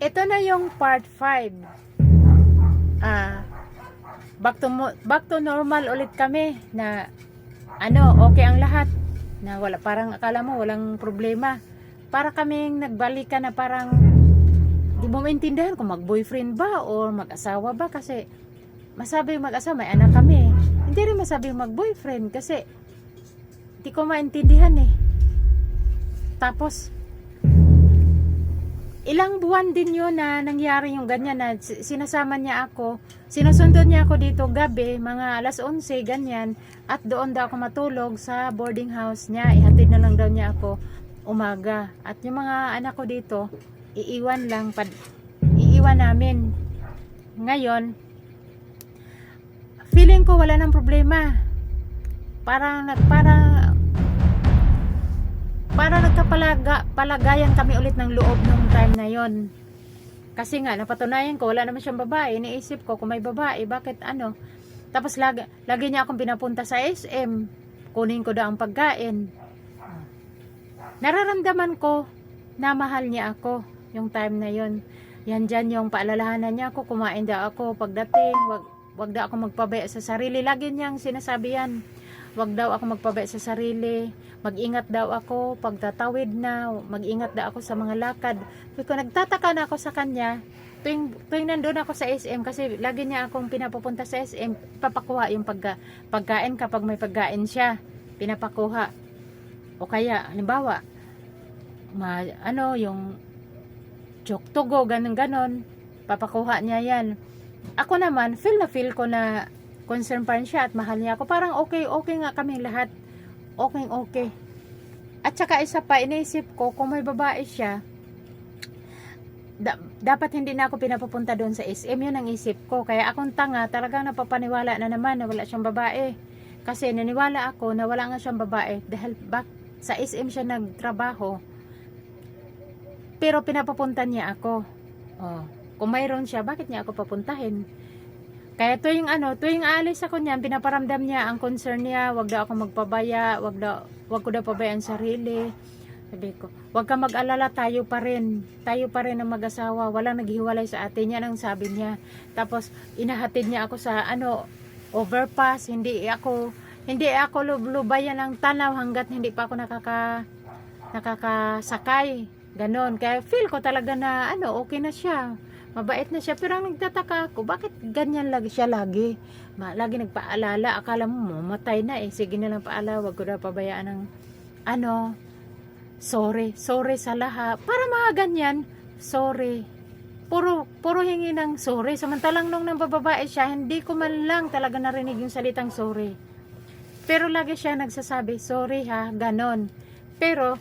ito na yung part 5. Ah, back to back to normal ulit kami na ano, okay ang lahat. Na wala parang akala mo walang problema. Para kaming nagbalikan na parang di mo maintindihan kung mag-boyfriend ba or mag-asawa ba kasi masabi mag-asawa may anak kami. Hindi rin masabi mag-boyfriend kasi di ko maintindihan eh. Tapos ilang buwan din yun na nangyari yung ganyan na sinasama niya ako. Sinusunod niya ako dito gabi mga alas 11 ganyan. At doon daw ako matulog sa boarding house niya. Ihatid na lang daw niya ako umaga. At yung mga anak ko dito iiwan lang pad, iiwan namin. Ngayon feeling ko wala nang problema. Parang parang para nagkapalaga palagayan kami ulit ng loob nung time na yon kasi nga napatunayan ko wala naman siyang babae. Iniisip ko kung may babae bakit ano? Tapos lagi, lagi niya akong pinapunta sa SM kunin ko daw ang pagkain. Nararamdaman ko na mahal niya ako yung time na yon yan dyan yung paalalahanan niya ako kumain daw ako. Pagdating wag, wag daw ako magpabaya sa sarili. Lagi niyang sinasabi yan wag daw ako magpabaya sa sarili. Mag-ingat daw ako. Pagtatawid na mag-ingat daw ako sa mga lakad. Ko nagtataka na ako sa kanya. Tuwing, tuwing nandun ako sa SM kasi lagi niya akong pinapupunta sa SM papakuha yung pagka, pagkain kapag may pagkain siya. Pinapakuha. O kaya halimbawa ma, ano yung choktogo ganun ganon papakuha niya yan. Ako naman feel na feel ko na concern pa rin siya at mahal niya ako. Parang okay okay nga kami lahat. Okay okay. At saka isa pa iniisip ko kung may babae siya da- dapat hindi na ako pinapupunta doon sa SM yun ang isip ko. Kaya akong tanga talagang napapaniwala na naman na wala siyang babae. Kasi naniwala ako na wala nga siyang babae dahil bak sa SM siya nagtrabaho. Pero pinapapunta niya ako. Oh, kung mayroon siya bakit niya ako papuntahin kaya tuwing ano, tuwing aalis ako niyan, pinaparamdam niya ang concern niya, wag daw ako magpabaya, wag daw wag ko daw pabayaan sarili. Sabi ko, wag ka mag-alala, tayo pa rin. Tayo pa rin ang mag-asawa, walang naghiwalay sa atin. Yan ang sabi niya. Tapos inahatid niya ako sa ano, overpass, hindi ako hindi ako lublubayan ng tanaw hanggat hindi pa ako nakaka nakakasakay. Ganon. Kaya feel ko talaga na ano, okay na siya mabait na siya pero ang nagtataka ako bakit ganyan lagi siya lagi? Ma, lagi nagpaalala akala mo mamatay na eh. Sige na lang paala wag ko na pabayaan ng ano sorry sorry sa lahat. Para mga ganyan sorry. Puro puro hingi ng sorry. Samantalang nung nang bababae siya hindi ko man lang talaga narinig yung salitang sorry. Pero lagi siya nagsasabi sorry ha ganon. Pero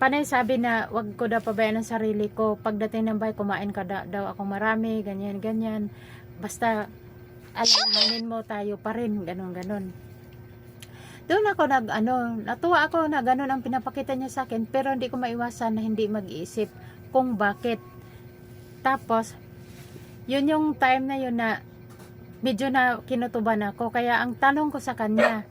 panay sabi na wag ko daw pabayaan ng sarili ko. Pagdating ng bahay kumain ka da- daw ako marami ganyan ganyan. Basta alalahanin mo tayo pa rin ganon ganon doon ako nag ano natuwa ako na ganon ang pinapakita niya sa akin pero hindi ko maiwasan na hindi mag-iisip kung bakit. Tapos yun yung time na yun na medyo na kinutuban ako. Kaya ang tanong ko sa kanya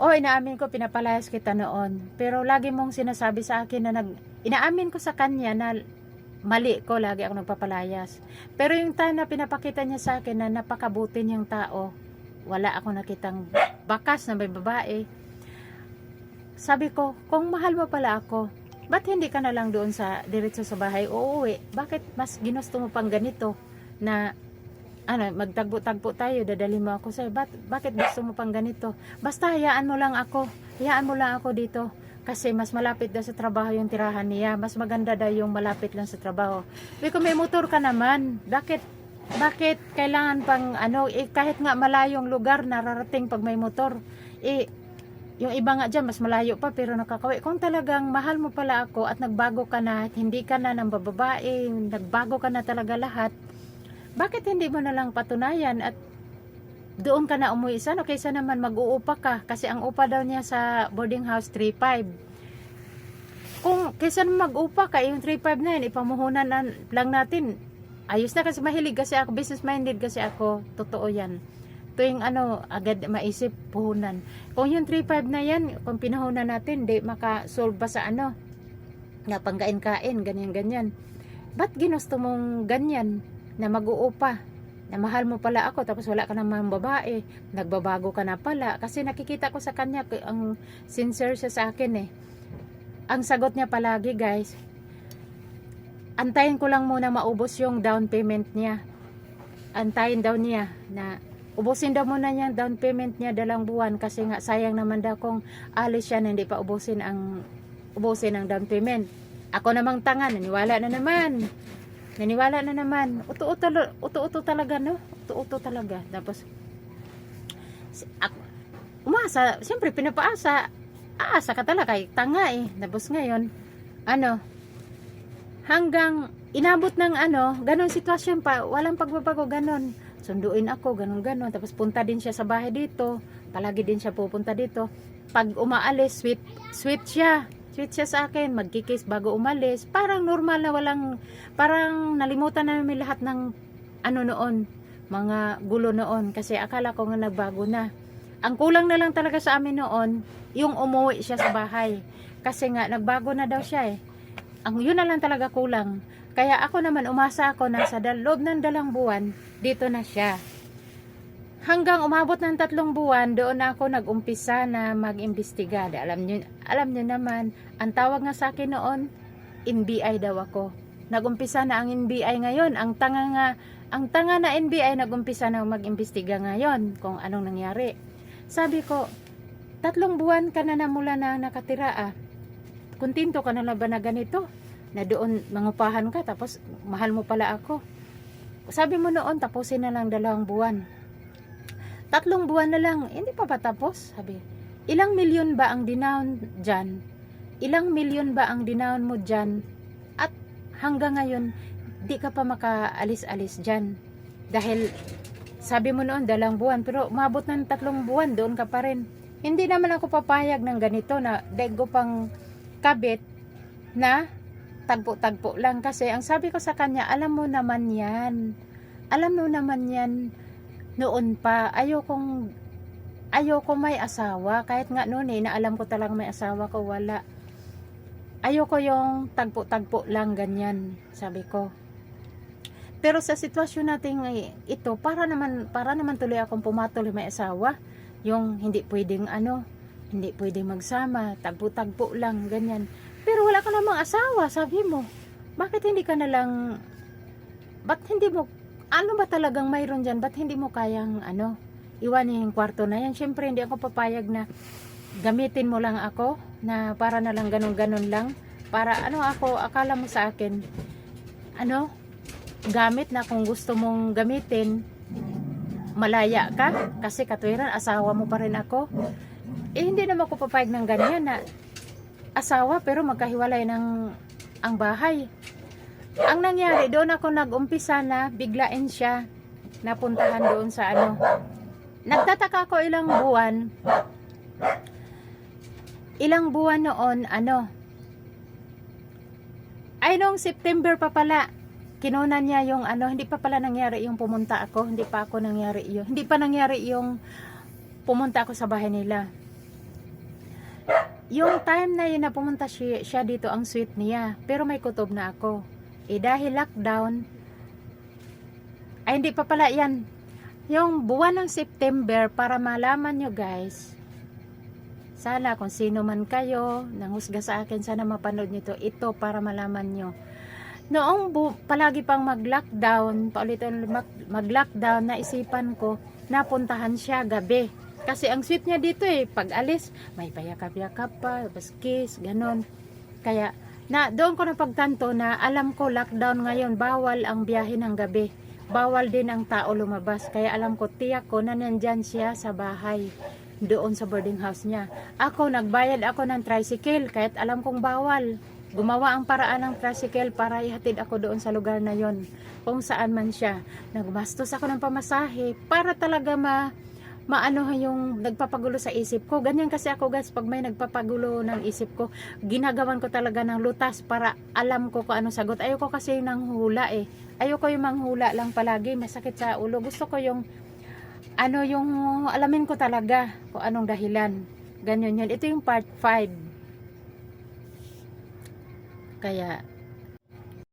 Oh, inaamin ko pinapalayas kita noon. Pero lagi mong sinasabi sa akin na nag inaamin ko sa kanya na mali ko lagi ako nagpapalayas. Pero yung time na pinapakita niya sa akin na napakabuti niyang tao, wala ako nakitang bakas na may babae. Sabi ko, kung mahal mo pala ako, ba't hindi ka na lang doon sa diretso sa bahay uuwi? Bakit mas ginusto mo pang ganito na ano, magtagpo-tagpo tayo, dadali mo ako sa'yo. Bak- bakit gusto mo pang ganito? Basta hayaan mo lang ako. Hayaan mo lang ako dito. Kasi mas malapit daw sa trabaho yung tirahan niya. Mas maganda daw yung malapit lang sa trabaho. Sabi ko, may motor ka naman. Bakit, bakit kailangan pang ano, eh, kahit nga malayong lugar nararating pag may motor. Eh, yung iba nga dyan, mas malayo pa pero nakakawi. Kung talagang mahal mo pala ako at nagbago ka na, hindi ka na ng bababae, nagbago ka na talaga lahat, bakit hindi mo na lang patunayan at doon ka na umuwi sana kaysa naman mag-uupa ka? Kasi ang upa daw niya sa boarding house 3.5 kung kaysa naman mag-upa ka yung 3.5 na yun ipamuhunan na, lang natin. Ayos na kasi mahilig kasi ako business minded kasi ako. Totoo yan. Tuwing ano agad maisip puhunan. Kung yung 3.5 na yan kung pinahunan natin di makasolve ba sa ano? Na pangkain-kain ganyan ganyan ba't ginusto mong ganyan na mag-uupa? Na mahal mo pala ako tapos wala ka naman babae. Nagbabago ka na pala. Kasi nakikita ko sa kanya ang sincere siya sa akin eh. Ang sagot niya palagi guys, antayin ko lang muna maubos yung down payment niya. Antayin daw niya na ubusin daw muna niya down payment niya dalang buwan kasi nga sayang naman daw kung alis siya na hindi pa ubusin ang ubusin ang down payment. Ako namang tanga, naniwala na naman. Naniwala na naman. Uto-uto, uto-uto talaga, no? Uto-uto talaga. Tapos, ako, umasa, siyempre pinapaasa. Aasa ka talaga, kay tanga eh. Tapos ngayon, ano, hanggang inabot ng ano, ganon sitwasyon pa, walang pagbabago, ganon. Sunduin ako, ganon ganon. Tapos punta din siya sa bahay dito. Palagi din siya pupunta dito. Pag umaalis, sweet, sweet siya. Sweet siya sa akin, magkikis bago umalis. Parang normal na walang, parang nalimutan na namin lahat ng ano noon, mga gulo noon. Kasi akala ko nga nagbago na. Ang kulang na lang talaga sa amin noon, yung umuwi siya sa bahay. Kasi nga, nagbago na daw siya eh. Ang yun na lang talaga kulang. Kaya ako naman, umasa ako na sa loob ng dalang buwan, dito na siya. Hanggang umabot ng tatlong buwan, doon ako nag-umpisa na mag-imbestiga. Alam nyo, alam nyo naman, ang tawag nga sa akin noon, NBI daw ako. Nag-umpisa na ang NBI ngayon. Ang tanga nga, ang tanga na NBI nag-umpisa na mag-imbestiga ngayon kung anong nangyari. Sabi ko, tatlong buwan ka na na mula na nakatira ah. Kuntinto ka na lang ba na ganito? Na doon mangupahan ka tapos mahal mo pala ako. Sabi mo noon tapusin na lang dalawang buwan. Tatlong buwan na lang, hindi pa ba tapos? Sabi, ilang milyon ba ang dinown dyan? Ilang milyon ba ang dinown mo dyan? At hanggang ngayon, di ka pa makaalis-alis dyan. Dahil sabi mo noon dalang buwan, pero umabot ng tatlong buwan, doon ka pa rin. Hindi naman ako papayag ng ganito na dego pang kabit na tagpo-tagpo lang kasi ang sabi ko sa kanya, alam mo naman yan. Alam mo naman yan noon pa. Ayokong ayoko may asawa. Kahit nga noon eh, na alam ko talagang may asawa ko, wala. Ayoko yung tagpo-tagpo lang ganyan, sabi ko. Pero sa sitwasyon natin eh, ito, para naman, para naman tuloy akong pumatuloy may asawa. Yung hindi pwedeng ano, hindi pwedeng magsama, tagpo-tagpo lang, ganyan. Pero wala ka namang asawa, sabi mo. Bakit hindi ka na lang, ba't hindi mo, ano ba talagang mayroon dyan? Ba't hindi mo kayang, ano, iwanin yung kwarto na yan? Siyempre, hindi ako papayag na gamitin mo lang ako, na para na lang ganun-ganun lang. Para, ano ako, akala mo sa akin, ano, gamit na kung gusto mong gamitin, malaya ka, kasi katwiran, asawa mo pa rin ako. Eh, hindi naman ako papayag ng ganyan na asawa pero magkahiwalay ng ang bahay. Ang nangyari, doon ako nag-umpisa na biglain siya napuntahan doon sa ano. Nagtataka ako ilang buwan. Ilang buwan noon, ano. Ay, noong September pa pala, kinunan niya yung ano, hindi pa pala nangyari yung pumunta ako, hindi pa ako nangyari yung, hindi pa nangyari yung pumunta ako sa bahay nila. Yung time na yun na pumunta siya, siya dito ang sweet niya, pero may kutob na ako. Eh dahil lockdown, ay hindi pa pala yan. Yung buwan ng September, para malaman nyo guys, sana kung sino man kayo, nanghusga sa akin, sana mapanood nyo to. Ito para malaman nyo. Noong bu- palagi pang mag-lockdown, mag- mag-lockdown, naisipan ko, napuntahan siya gabi. Kasi ang sweet niya dito eh, pag alis, may payakap-yakap pa, tapos kiss, ganon. Kaya, na doon ko napagtanto na alam ko lockdown ngayon, bawal ang biyahe ng gabi. Bawal din ang tao lumabas. Kaya alam ko, tiyak ko na nandyan siya sa bahay doon sa boarding house niya. Ako, nagbayad ako ng tricycle kahit alam kong bawal. Gumawa ang paraan ng tricycle para ihatid ako doon sa lugar na yon kung saan man siya. Nagmastos ako ng pamasahe para talaga ma maano yung nagpapagulo sa isip ko. Ganyan kasi ako guys, pag may nagpapagulo ng isip ko, ginagawan ko talaga ng lutas para alam ko kung anong sagot. Ayoko kasi ng hula eh. Ayoko yung manghula lang palagi, masakit sa ulo. Gusto ko yung ano yung alamin ko talaga kung anong dahilan. Ganyan yun. Ito yung part 5. Kaya